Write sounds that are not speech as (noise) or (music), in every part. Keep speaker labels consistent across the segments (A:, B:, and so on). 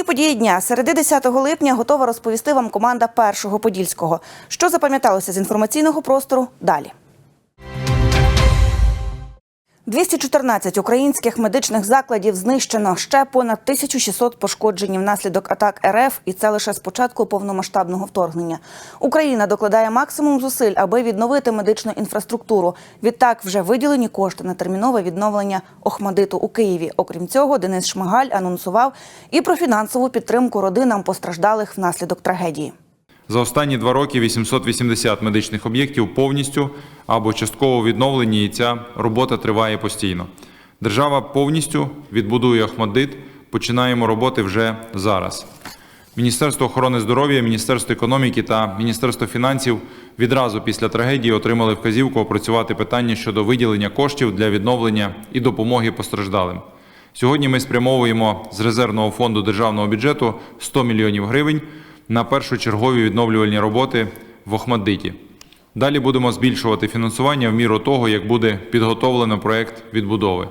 A: Головні події дня середи 10 липня готова розповісти вам команда першого подільського. Що запам'яталося з інформаційного простору далі. 214 українських медичних закладів знищено ще понад 1600 пошкоджені внаслідок атак РФ, і це лише з початку повномасштабного вторгнення. Україна докладає максимум зусиль, аби відновити медичну інфраструктуру. Відтак вже виділені кошти на термінове відновлення Охмадиту у Києві. Окрім цього, Денис Шмигаль анонсував і про фінансову підтримку родинам постраждалих внаслідок трагедії.
B: За останні два роки 880 медичних об'єктів повністю або частково відновлені, і ця робота триває постійно. Держава повністю відбудує Охмаддит. Починаємо роботи вже зараз. Міністерство охорони здоров'я, Міністерство економіки та Міністерство фінансів відразу після трагедії отримали вказівку опрацювати питання щодо виділення коштів для відновлення і допомоги постраждалим. Сьогодні ми спрямовуємо з резервного фонду державного бюджету 100 мільйонів гривень на першочергові відновлювальні роботи в Охмаддиті. Далі будемо збільшувати фінансування в міру того, як буде підготовлено проект відбудови.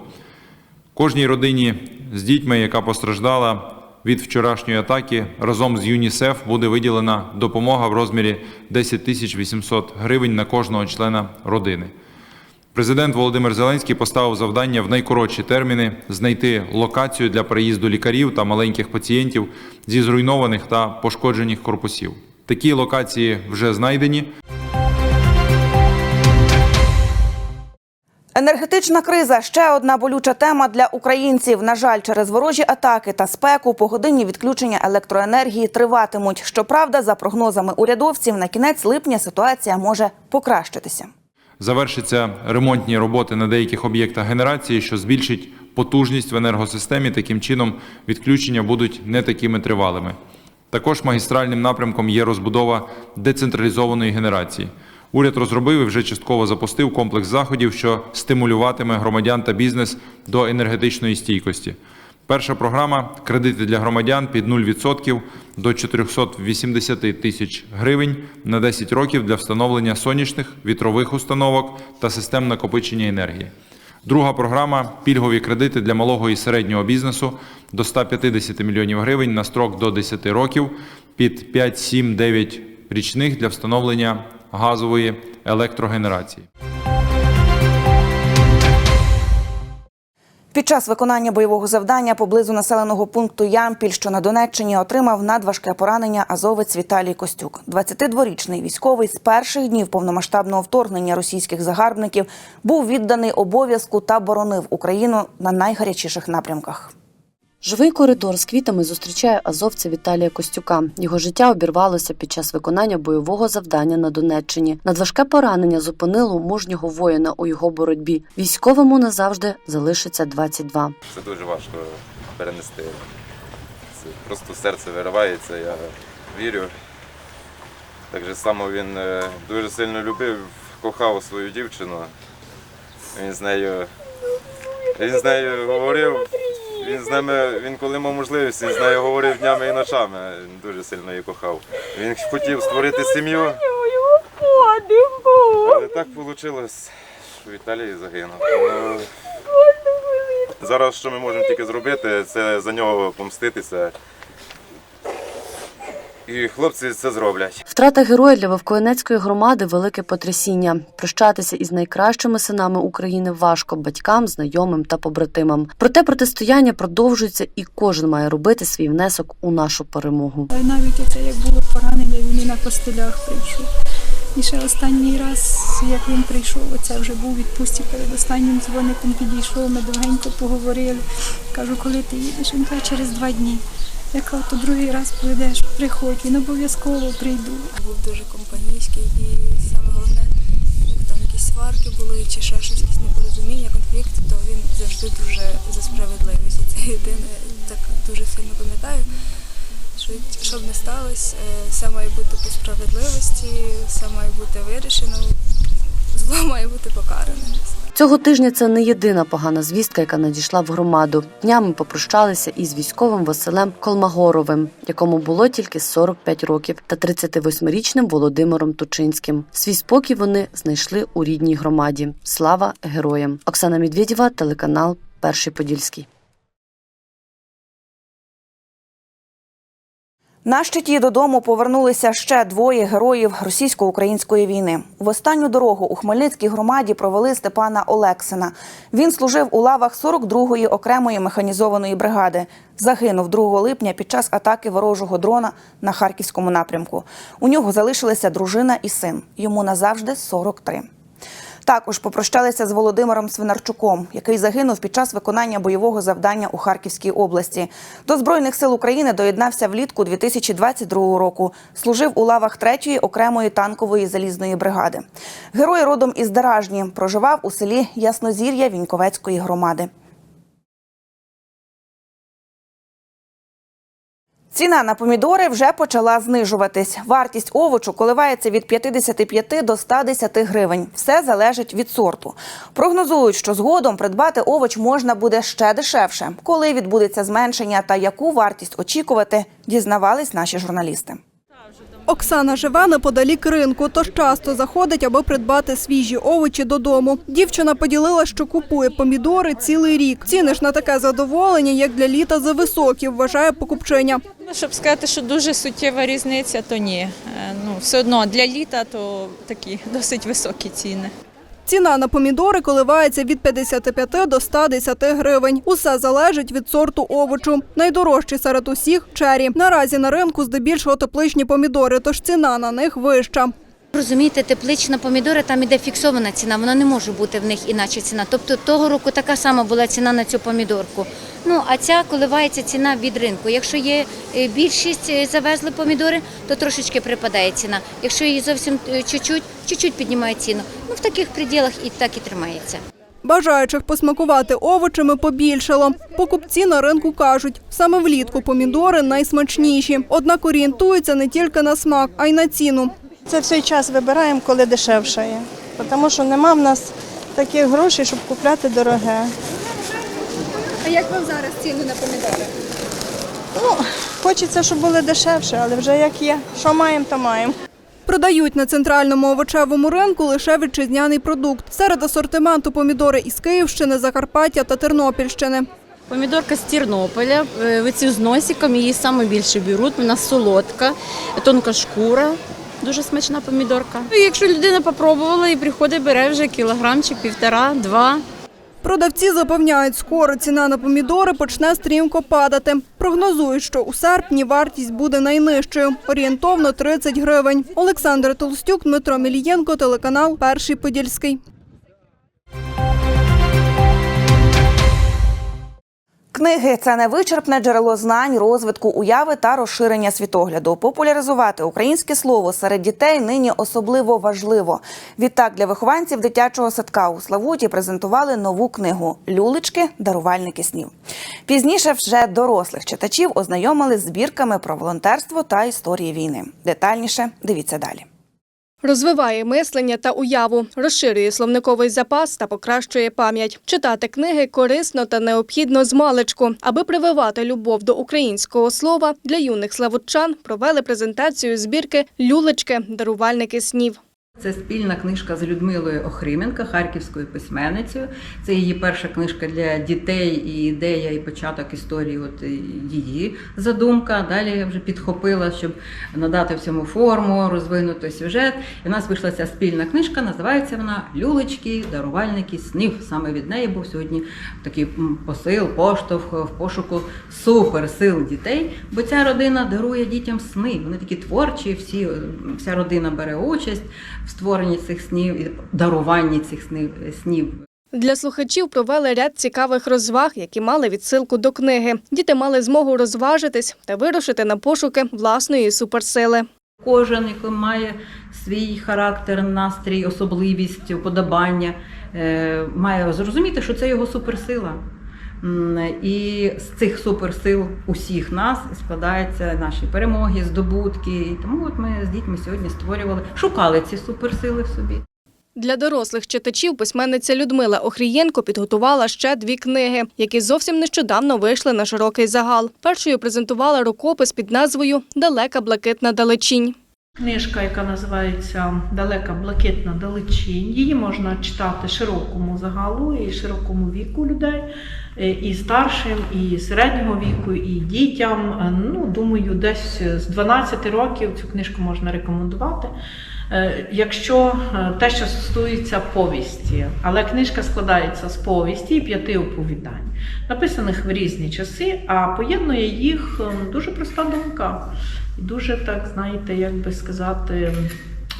B: Кожній родині з дітьми, яка постраждала від вчорашньої атаки, разом з ЮНІСЕФ буде виділена допомога в розмірі 10 тисяч 800 гривень на кожного члена родини. Президент Володимир Зеленський поставив завдання в найкоротші терміни знайти локацію для переїзду лікарів та маленьких пацієнтів зі зруйнованих та пошкоджених корпусів. Такі локації вже знайдені.
A: Енергетична криза ще одна болюча тема для українців. На жаль, через ворожі атаки та спеку погодинні відключення електроенергії триватимуть. Щоправда, за прогнозами урядовців, на кінець липня ситуація може покращитися.
B: Завершаться ремонтні роботи на деяких об'єктах генерації, що збільшить потужність в енергосистемі. Таким чином, відключення будуть не такими тривалими. Також магістральним напрямком є розбудова децентралізованої генерації. Уряд розробив і вже частково запустив комплекс заходів, що стимулюватиме громадян та бізнес до енергетичної стійкості. Перша програма кредити для громадян під 0% до 480 тисяч гривень на 10 років для встановлення сонячних вітрових установок та систем накопичення енергії. Друга програма пільгові кредити для малого і середнього бізнесу до 150 мільйонів гривень на строк до 10 років під 5, 7, 9 річних для встановлення газової електрогенерації.
A: Під час виконання бойового завдання поблизу населеного пункту Ямпіль, що на Донеччині, отримав надважке поранення азовець Віталій Костюк. 22-річний військовий з перших днів повномасштабного вторгнення російських загарбників був відданий обов'язку та боронив Україну на найгарячіших напрямках.
C: Живий коридор з квітами зустрічає азовця Віталія Костюка. Його життя обірвалося під час виконання бойового завдання на Донеччині. Надважке поранення зупинило мужнього воїна у його боротьбі. Військовому назавжди залишиться 22.
D: Це дуже важко перенести. Це просто серце виривається, я вірю. Так же само він е, дуже сильно любив, кохав свою дівчину. Він з нею, він з нею говорив, він з ними, він коли мав можливість, він з нею говорив днями і ночами. Він дуже сильно її кохав. Він хотів створити сім'ю. Але так вийшло, що Віталій загинув. Ну, Зараз що ми можемо тільки зробити, це за нього помститися. І хлопці це зроблять.
C: Втрата героя для Вовкоєнецької громади велике потрясіння. Прощатися із найкращими синами України важко батькам, знайомим та побратимам. Проте протистояння продовжується, і кожен має робити свій внесок у нашу перемогу.
E: Навіть оце як було поранення, він і на костелях прийшов. І ще останній раз, як він прийшов, оце вже був відпустці перед останнім дзвоником підійшов, ми довгенько поговорили. Кажу, коли ти їдеш? Він каже, через два дні. Я то другий раз прийдеш, приходь, він обов'язково прийду.
F: був дуже компанійський і саме головне, як там якісь сварки були чи ще щось, якісь непорозуміння, конфлікт, то він завжди дуже за справедливість. Це єдине, так дуже сильно пам'ятаю. Що що б не сталося, е, все має бути по справедливості, все має бути вирішено, зло має бути покаране.
C: Цього тижня це не єдина погана звістка, яка надійшла в громаду. Днями попрощалися із військовим Василем Колмагоровим, якому було тільки 45 років, та 38-річним Володимиром Тучинським. Свій спокій вони знайшли у рідній громаді. Слава героям! Оксана Медведєва, телеканал Перший Подільський.
A: На щиті додому повернулися ще двоє героїв російсько-української війни. В останню дорогу у Хмельницькій громаді провели Степана Олексина. Він служив у лавах 42-ї окремої механізованої бригади. Загинув 2 липня під час атаки ворожого дрона на харківському напрямку. У нього залишилися дружина і син. Йому назавжди 43. Також попрощалися з Володимиром Свинарчуком, який загинув під час виконання бойового завдання у Харківській області. До Збройних сил України доєднався влітку 2022 року. Служив у лавах 3-ї окремої танкової залізної бригади. Герой родом із Даражні проживав у селі Яснозір'я Віньковецької громади. Ціна на помідори вже почала знижуватись. Вартість овочу коливається від 55 до 110 гривень. Все залежить від сорту. Прогнозують, що згодом придбати овоч можна буде ще дешевше. Коли відбудеться зменшення та яку вартість очікувати, дізнавались наші журналісти.
G: Оксана живе неподалік ринку, тож часто заходить, аби придбати свіжі овочі додому. Дівчина поділила, що купує помідори цілий рік. Ціни ж на таке задоволення, як для літа, зависокі, вважає покупчиня.
H: Ну, Щоб сказати, що дуже суттєва різниця, то ні. Е, Ну, все одно для літа то такі (laughs) досить високі ціни.
G: Ціна на помідори коливається від 55 до 110 гривень. Усе залежить від сорту овочу. Найдорожчі серед усіх – чері. Наразі на ринку здебільшого тепличні помідори, тож ціна на них вища.
I: Розумієте, теплична помідора, там іде фіксована ціна, вона не може бути в них іначе ціна. Тобто того року така сама була ціна на цю помідорку. Ну, а ця коливається ціна від ринку. Якщо є е, більшість е, завезли помідори, то трошечки припадає ціна. Якщо її зовсім е, чуть-чуть, чуть-чуть піднімає ціну. Ну, в таких приділах і так і тримається.
G: Бажаючих посмакувати овочами побільшало. Покупці на ринку кажуть, саме влітку помідори найсмачніші. Однак орієнтуються не тільки на смак, а й на ціну.
J: Це все час вибираємо, коли дешевше є. Тому що нема в нас таких грошей, щоб купляти дороге.
G: А як вам зараз ціни на помідори?
J: Ну, хочеться, щоб були дешевше, але вже як є. Що маємо, то маємо.
G: Продають на центральному овочевому ринку лише вітчизняний продукт. Серед асортименту помідори із Київщини, Закарпаття та Тернопільщини.
K: Помідорка з Тернополя, е, вицю з носиком, її саме більше беруть. Вона солодка, тонка шкура. Дуже смачна помідорка. І якщо людина попробувала і приходить, бере вже кілограм чи півтора, два.
G: Продавці запевняють, скоро ціна на помідори почне стрімко падати. Прогнозують, що у серпні вартість буде найнижчою – орієнтовно 30 гривень. Олександр Толстюк, Дмитро Мілієнко, телеканал Перший Подільський.
A: Книги це невичерпне джерело знань, розвитку уяви та розширення світогляду. Популяризувати українське слово серед дітей нині особливо важливо. Відтак для вихованців дитячого садка у Славуті презентували нову книгу Люлечки, дарувальники снів. Пізніше вже дорослих читачів ознайомили збірками про волонтерство та історії війни. Детальніше дивіться далі.
G: Розвиває мислення та уяву, розширює словниковий запас та покращує пам'ять. Читати книги корисно та необхідно з маличку. Аби прививати любов до українського слова, для юних славутчан провели презентацію збірки Люлечки, дарувальники снів.
L: Це спільна книжка з Людмилою Охрименко, харківською письменницею. Це її перша книжка для дітей і ідея і початок історії. От її задумка. Далі я вже підхопила, щоб надати всьому форму, розвинути сюжет. І в нас вийшла ця спільна книжка. Називається вона Люлечки, дарувальники снів. Саме від неї був сьогодні такий посил, поштовх в пошуку суперсил дітей. Бо ця родина дарує дітям сни. Вони такі творчі, всі вся родина бере участь створенні цих снів і даруванні цих снів.
G: Для слухачів провели ряд цікавих розваг, які мали відсилку до книги. Діти мали змогу розважитись та вирушити на пошуки власної суперсили.
L: Кожен, який має свій характер, настрій, особливість, уподобання, е, має зрозуміти, що це його суперсила. І з цих суперсил усіх нас складаються наші перемоги, здобутки. І тому от ми з дітьми сьогодні створювали, шукали ці суперсили в собі.
G: Для дорослих читачів письменниця Людмила Охрієнко підготувала ще дві книги, які зовсім нещодавно вийшли на широкий загал. Першою презентувала рукопис під назвою Далека блакитна далечінь.
M: Книжка, яка називається Далека блакитна далечінь. Її можна читати широкому загалу і широкому віку людей, і старшим, і середнього віку, і дітям. Е, Ну, думаю, десь з 12 років цю книжку можна рекомендувати. Е, Якщо е, те, що стосується повісті, але книжка складається з повісті і п'яти оповідань, написаних в різні часи, а поєднує їх е, дуже проста думка. Дуже так, знаєте, як би сказати,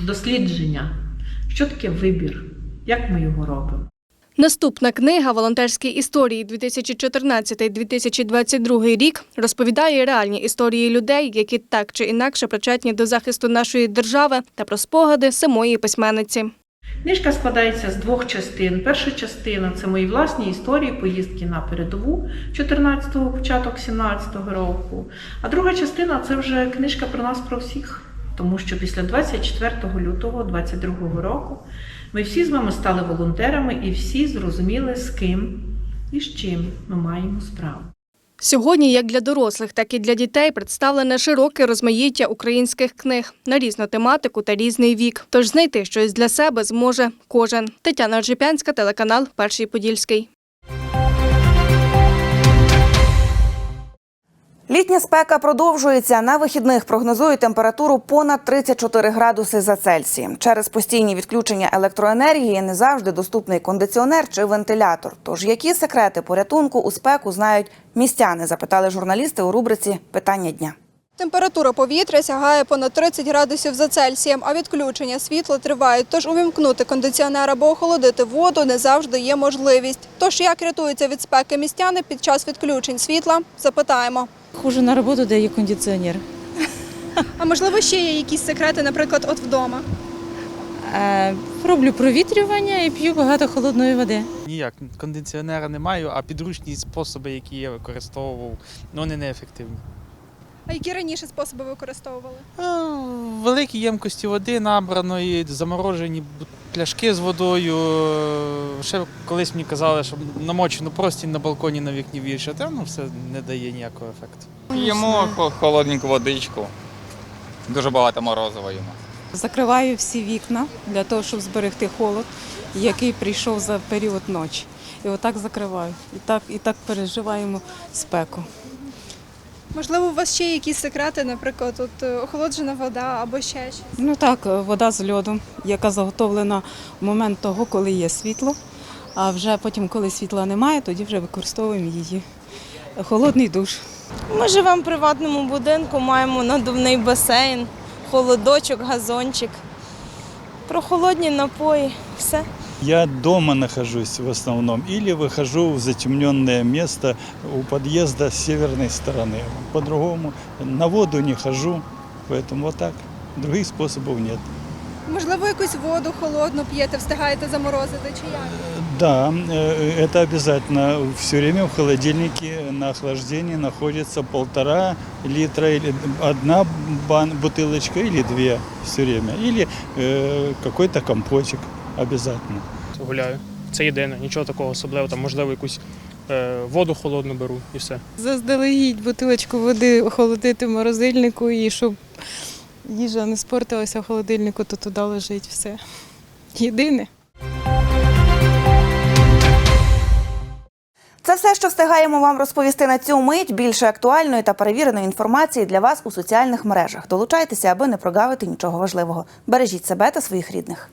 M: дослідження. Що таке вибір? Як ми його робимо?
G: Наступна книга Волонтерські історії 2014-2022 рік розповідає реальні історії людей, які так чи інакше причетні до захисту нашої держави та про спогади самої письменниці.
M: Книжка складається з двох частин. Перша частина це мої власні історії, поїздки на передову 14-го, початок 17-го року. А друга частина це вже книжка про нас, про всіх. Тому що після 24 лютого 22 року ми всі з вами стали волонтерами і всі зрозуміли, з ким і з чим ми маємо справу.
G: Сьогодні, як для дорослих, так і для дітей, представлене широке розмаїття українських книг на різну тематику та різний вік. Тож знайти щось для себе зможе кожен. Тетяна Ржепянська, телеканал Перший Подільський.
A: Літня спека продовжується. На вихідних прогнозують температуру понад 34 градуси за Цельсієм. Через постійні відключення електроенергії не завжди доступний кондиціонер чи вентилятор. Тож які секрети порятунку у спеку знають містяни? Запитали журналісти у рубриці Питання дня.
N: Температура повітря сягає понад 30 градусів за Цельсієм, а відключення світла тривають. Тож увімкнути кондиціонер або охолодити воду не завжди є можливість. Тож як рятуються від спеки містяни під час відключень світла? Запитаємо.
O: Хожу на роботу, де є кондиціонер.
N: А можливо, ще є якісь секрети, наприклад, от вдома.
O: Е, Роблю провітрювання і п'ю багато холодної води.
P: Ніяк кондиціонера не маю, а підручні способи, які я використовував, ну вони неефективні.
N: А які раніше способи використовували?
P: Е, В великій ємкості води набраної, заморожені пляшки з водою. Ще колись мені казали, що намочену простінь на балконі на вікні вішати, ну все не дає ніякого ефекту.
Q: П'ємо хо- холодненьку водичку. Дуже багато морозива їмо.
R: Закриваю всі вікна для того, щоб зберегти холод, який прийшов за період ночі. І отак закриваю. І так, і так переживаємо спеку.
N: Можливо, у вас ще є якісь секрети, наприклад, от е, охолоджена вода або ще щось.
R: Ну так, вода з льоду, яка заготовлена в момент того, коли є світло. А вже потім, коли світла немає, тоді вже використовуємо її. Холодний душ.
S: Ми живемо в приватному будинку, маємо надувний басейн, холодочок, газончик. Прохолодні напої, все.
T: Я дома нахожусь в основном или выхожу в затемненное место у подъезда с северной стороны. По-другому на воду не хожу, поэтому вот так. Других способов нет.
N: Можливо, якусь воду холодну п'єте, встигаєте заморозити чи як?
T: Да, э, это обязательно. Все время в холодильнике на охлаждении находится полтора литра или одна бан, бутылочка или две все время. Или э, какой-то компотик обязательно.
U: гуляю. Це єдине, нічого такого особливого. Там, можливо, якусь е, воду холодну беру і все.
R: Заздалегідь бутилочку води охолодити в морозильнику і щоб їжа не спортилася в холодильнику, то туди лежить все. Єдине.
A: Це все, що встигаємо вам розповісти на цю мить. Більше актуальної та перевіреної інформації для вас у соціальних мережах. Долучайтеся, аби не прогавити нічого важливого. Бережіть себе та своїх рідних.